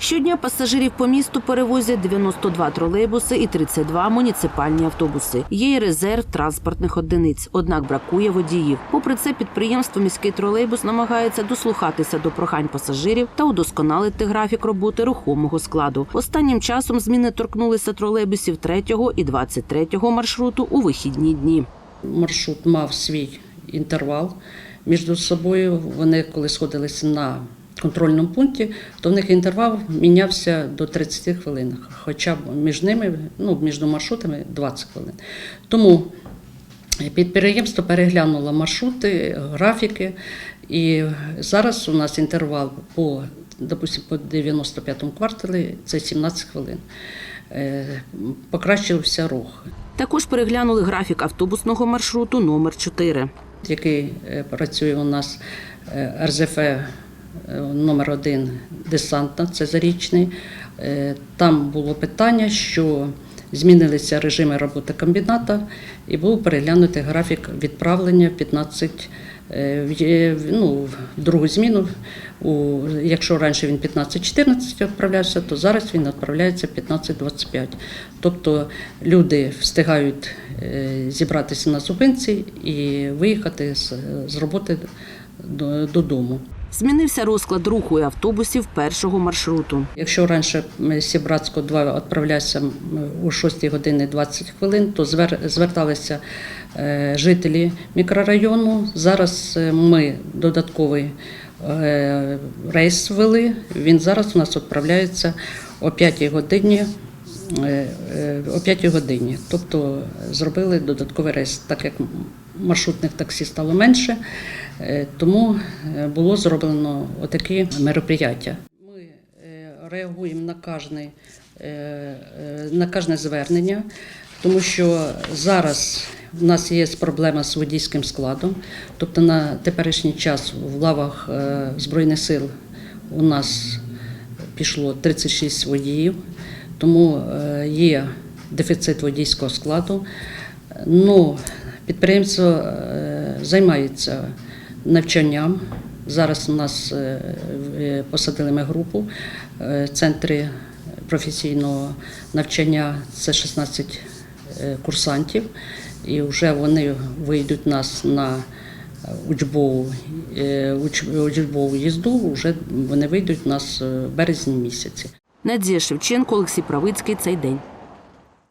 Щодня пасажирів по місту перевозять 92 тролейбуси і 32 муніципальні автобуси. Є й резерв транспортних одиниць, однак бракує водіїв. Попри це, підприємство міський тролейбус намагається дослухатися до прохань пасажирів та удосконалити графік роботи рухомого складу. Останнім часом зміни торкнулися тролейбусів 3 і 23 маршруту у вихідні дні. маршрут мав свій інтервал між собою. Вони коли сходилися на контрольному пункті, то в них інтервал мінявся до 30 хвилин, хоча б між ними, ну, між маршрутами 20 хвилин. Тому підприємство переглянуло маршрути, графіки, і зараз у нас інтервал по, допустим, по 95-му кварталі це 17 хвилин. Е, Покращився рух. Також переглянули графік автобусного маршруту номер 4 який е, працює у нас е, РЗФ номер 1 десантна, це зарічний. Е, Там було питання, що змінилися режими роботи комбіната і був переглянутий графік відправлення 15 е, в ну, в другу зміну. У, якщо раніше він 15-14 відправлявся, то зараз він відправляється 15-25. Тобто люди встигають е, зібратися на зупинці і виїхати з, роботи до- додому. Змінився розклад руху і автобусів першого маршруту. Якщо раніше Сібратського 2 відправлявся о 6 години 20 хвилин, то звер- зверталися е, жителі мікрорайону. Зараз е, ми додатковий е, рейс ввели. Він зараз у нас відправляється о 5 годині. О 5 годині, тобто зробили додатковий рейс, так як маршрутних таксі стало менше, е, тому е, було зроблено отакі мероприятия. Ми е, реагуємо на кожне, на кожне звернення, тому що зараз в нас є проблема з водійським складом. Тобто на теперішній час в лавах Збройних сил у нас пішло 36 водіїв, тому є дефіцит водійського складу. Ну, підприємство е, займається навчанням. Зараз у нас е, посадили ми групу е, центри професійного навчання це 16 е, курсантів, і вже вони вийдуть нас на учбову, е, учбову їзду, вже вони вийдуть нас е, в березні місяці. Надія Шевченко, Олексій Правицький. Цей день.